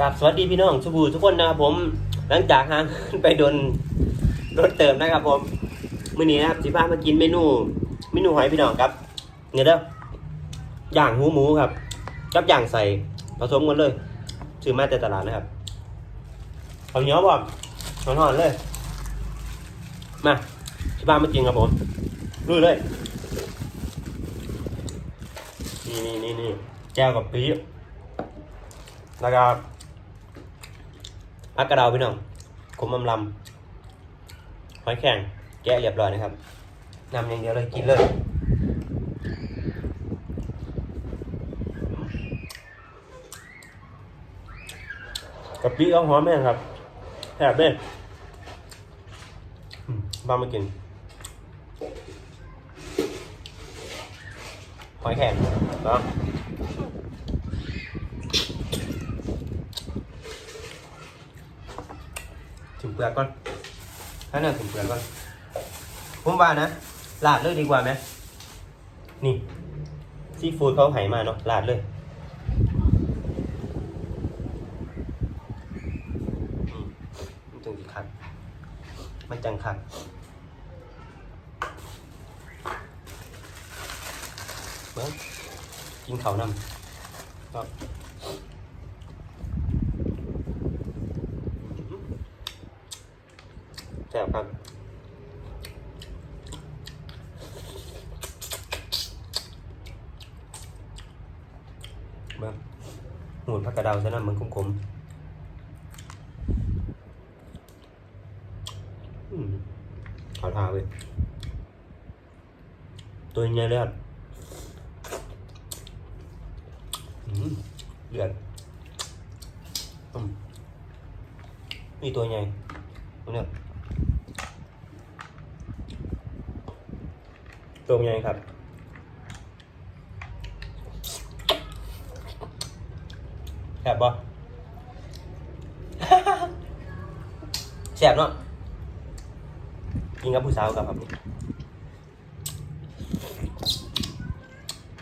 กับสวัสดีพี่น้องสุบูทุกคนนะครับผมหลังจากห่างไปโดนรถเติมนะครับผมมื้อนี้นะครับสิพามากินเมนูเมนูหอยพี่น้องครับเนี่ยเด้อย่างหูหมูครับกับอย่างใส่ผสมกันเลยซื้อมาจากตลาดนะครับเอาเหนียวบ่หอนๆเลย มาสิพามากินครับผมลุยเลยนี่นี่นี่นี่แก้วกับปี๊บแล้วก็ อักกระดาวพี่น้องขมอำลำหอยแข็งแกะเรียบร้อยนะครับนำอย่างเดียวเลยกินเลยกับปี๊เอาหอมแม่งครับแซ่บเด้อืมบ้ามากินหอยแข็งเนาะ ถึง เปลือกก่อนให้หน่อถึงเปลือกก่อนผมว่านะลาดเลยดีกว่าไหมนี่ซีฟู้ดเขาไหมาเนาะลาดเลยมันจึงคักมันจังคักเบิ้งกินเขานำก็แซ่บครับเบิ้งหมูนผักกระเดาวใช่น้ำมันคมๆอืมขาวทาเว้ยตัวใหญ่เลยครับเลือดอืมนี่ตัวใหญ่เนี่ย ตรงไงครับแสบบ่แสบเนาะกินกับผู้สาวกับครับนี่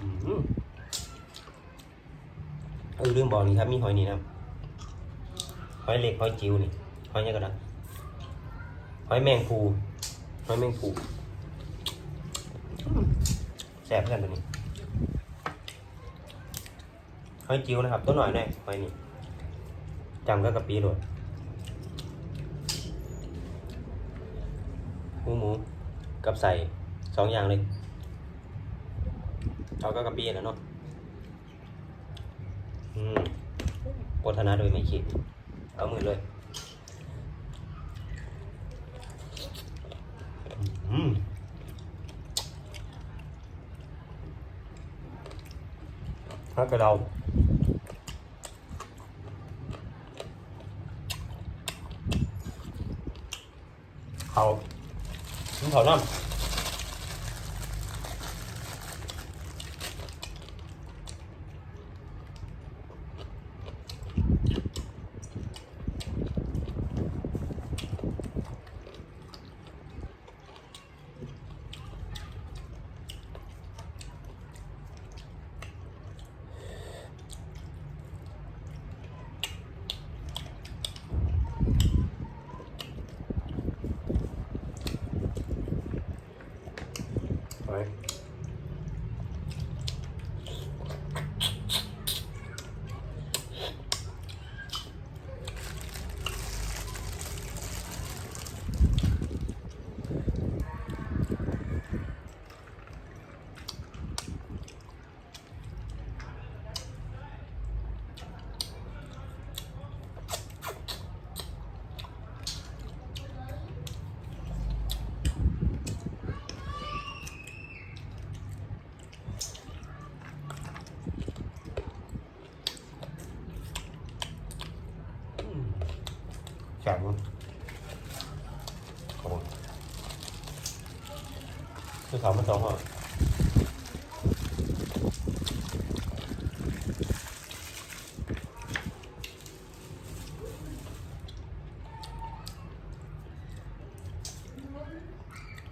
อืมเออเรื่องบอกนี่ครับ มีหอยนี่นะหอยเล็กหอยจิ๋วนี่หอยนี่ก็ได้หอยแมงภูหอยแมงภู แสบเพื่อนตัวนี้หอยจิ๋วนะครับ ตัวหน่อยหน่อยหอยนี่จำก็กะปิโดดหมูหมูกับใส่สองอย่างเลยเอาก็กระปินะเนาะอืมโฆษณาโดยไม่คิด เอามือเลย อืม ฮักกระเด แข็งโอ้คือเขามาสองห่อ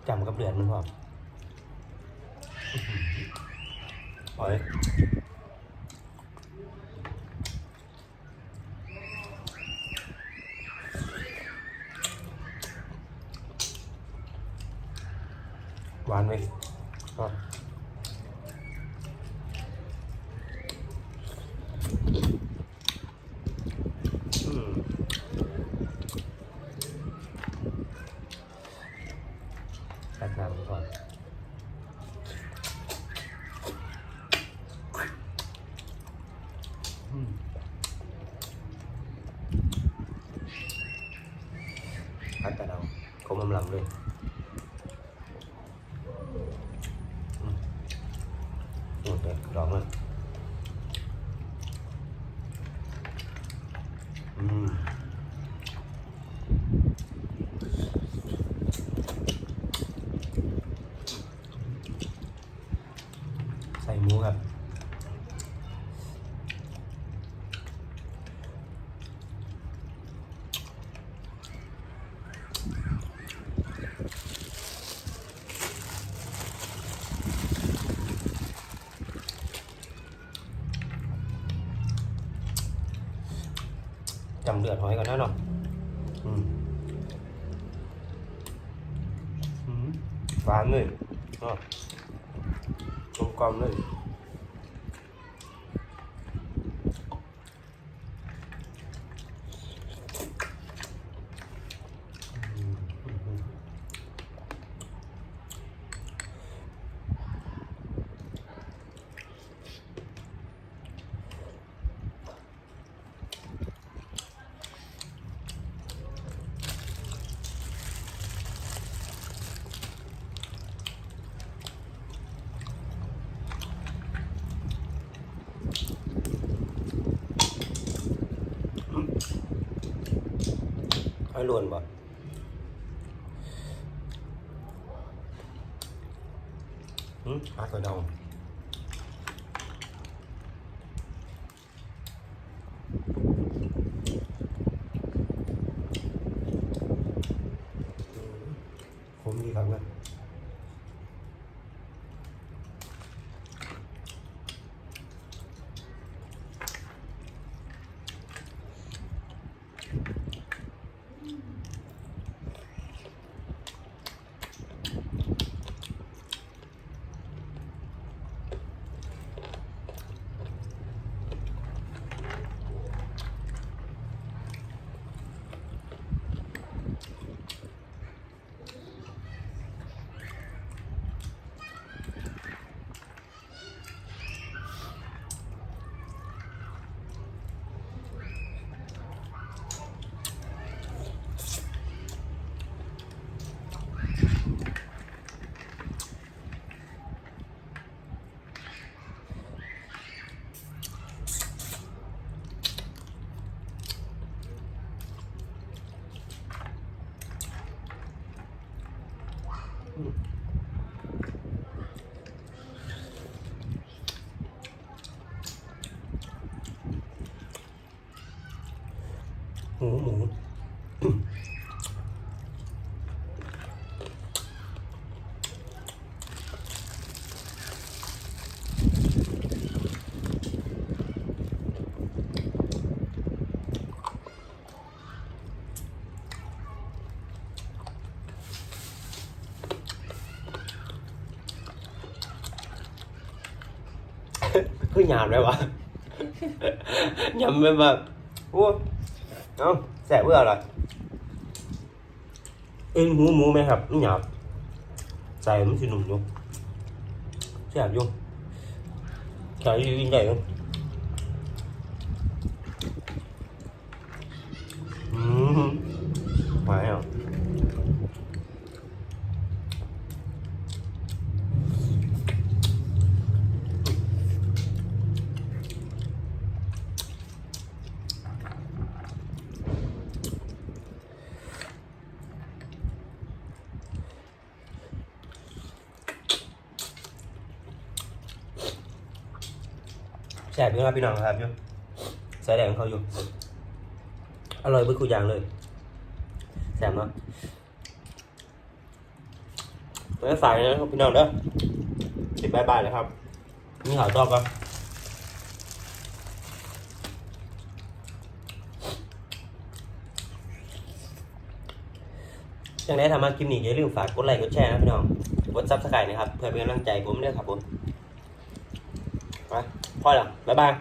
จำกับเดือนมันพอโอ้ยานไหมก็อืมตัดน้ำก่อนอืมพัดแต่เราคมอำลำเลย โอเคลองเลยอืมใส่หมูครับ จำ เดือดหอยก่อนนะเนาะหวานเลยกลมกลมเลยอืมอืมอืม หอยลวนบ่อืมปลากระดองผมดีครับนะ หมูหมู คือห ยามได้วะ ยำเป็นแบบโอ้เอ้าแสบเบื่ออะไรเอ็นหูหมูไหมครับมันหยาบใส่มันสิหนุ่มอยู่แสบอยู่ใส่ยิงใหญ่กันอืมหวานอะ แซ่บอยู่ครับพี่น้องครับอยู่ใส่แดงเขาอยู่ อร่อยเบิ้ลคูอย่างเลยแซ่บเนาะแล้วใส่นะครับพี่น้องเด้อสิบบายบายเลยครับมีข่าวต่อก็ยังไงทำมาคลิปนี้อย่าลืมฝากกดไลค์กดแชร์นะพี่น้อง กดซับสไครต์นะครับ เพื่อเป็นกำลังใจผมด้วยครับผม ไป พอแล้วบ๊ายบาย